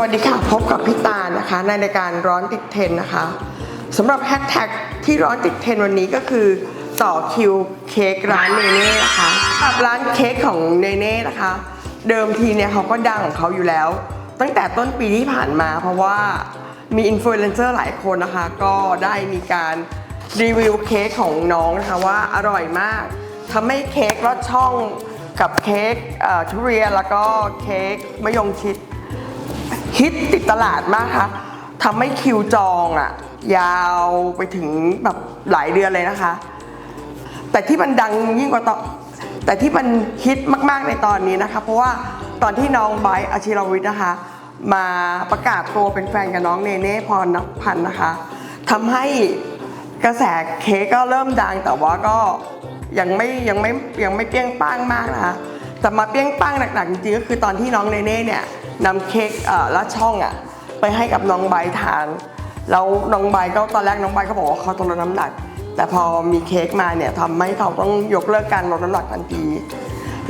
วัสดีค่ะพบกับพี่ตาลนะคะ ในรายการร้อนติดเทรนนะคะสำหรับแฮชแท็กที่ร้อนติดเทรนวันนี้ก็คือต่อคิวเค้กร้านเนเน่นะคะกับร้านเค้กของเนเน่นะคะ เดิมทีเนี่ยเขาก็ดังของเขาอยู่แล้ว ตั้งแต่ต้นปีที่ผ่านมา เพราะว่ามีอินฟลูเอนเซอร์หลายคนนะคะ ก็ได้มีการรีวิวเค้กของน้องนะคะว่าอร่อยมากทำให้เค้กลอดช่องกับเค้กทุเรียนแล้วก็เค้กมะยงชิด ฮิตติดตลาดมากค่ะทำให้คิวจองอะยาวไปถึงแบบหลายเดือนเลยนะคะ แต่ที่มันดังยิ่งกว่าตอนแต่ที่มันฮิตมาก ๆในตอนนี้นะคะ เพราะว่าตอนที่น้องไบอาชิรวิทย์นะคะ มาประกาศตัวเป็นแฟนกับน้องเนเน่พรนักพันนะคะทำให้กระแสเค้กก็เริ่มดังแต่ว่าก็ยังไม่ยังไม่ยังไม่เปี้ยงป้างมากนะคะ แต่มาเปรี้ยงป้างหนักๆจริงๆก็คือตอนที่น้องเนเน่เนี่ยนำเค้กเอ่อละช่องอะไปให้กับน้องไบทาน แล้วน้องใบก็ตอนแรกน้องใบก็บอกว่าเขาต้องลดน้ำหนัก แต่พอมีเค้กมาเนี่ยทำให้เขาต้องยกเลิกการลดน้ำหนักทันที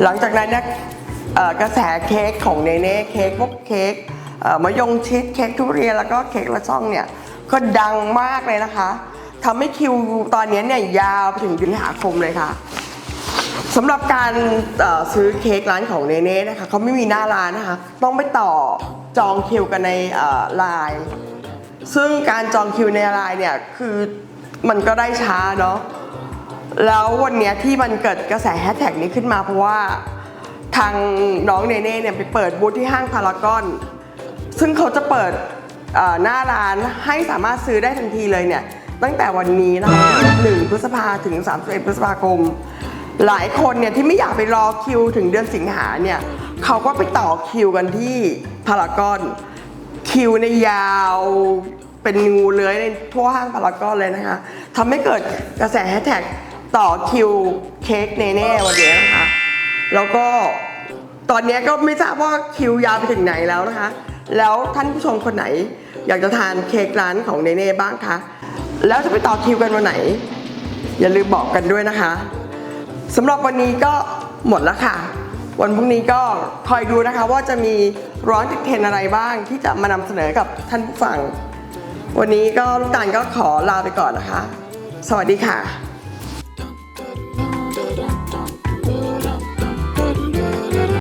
หลังจากนั้นเนี่ยกระแสเค้กของเนเน่เค้กพวกเค้กมะยงชิดเค้กทุเรียนแล้วก็เค้กละช่องเนี่ยก็ดังมากเลยนะคะทำให้คิวตอนนี้เนี่ยยาวถึงสิงหาคมเลยค่ะ สำหรับการซื้อเค้กร้านของเนเน่นะคะเขาไม่มีหน้าร้านนะคะ ต้องไปต่อจองคิวกันในไลน์ซึ่งการจองคิวในไลน์เนี่ยคือมันก็ได้ช้าเนาะแล้ววันนี้ที่มันเกิดกระแสแฮชแท็กนี้ขึ้นมาเพราะว่าทางน้องเนเน่เนี่ยไปเปิดบูธที่ห้างพารากอน ซึ่งเขาจะเปิดหน้าร้านให้สามารถซื้อได้ทันทีเลยเนี่ยตั้งแต่วันนี้นะคะ1พฤษภาถึง 31 พฤษภาคม หลายคนเนี่ยที่ไม่อยากไปรอคิวถึงเดือนสิงหาเนี่ยเขาก็ไปต่อคิวกันที่พารากอนคิวในยาวเป็นงูเลื้อยในทั่วห้างพารากอนเลยนะคะทำให้เกิดกระแสแฮชแท็กต่อคิวเค้กเนเน่วันนี้นะคะ แล้วก็ตอนนี้ก็ไม่ทราบว่าคิวยาวไปถึงไหนแล้วนะคะ แล้วท่านผู้ชมคนไหน อยากจะทานเค้กร้านของเนเน่บ้างคะ แล้วจะไปต่อคิวกันวันไหน อย่าลืมบอกกันด้วยนะคะ สำหรับวันนี้ก็หมดแล้วค่ะ วันพรุ่งนี้ก็คอยดูนะคะ ว่าจะมีร้อนติดเทรนอะไรบ้างที่จะมานำเสนอกับท่านผู้ฟัง วันนี้ก็ลูกตาลก็ขอลาไปก่อนนะคะ สวัสดีค่ะ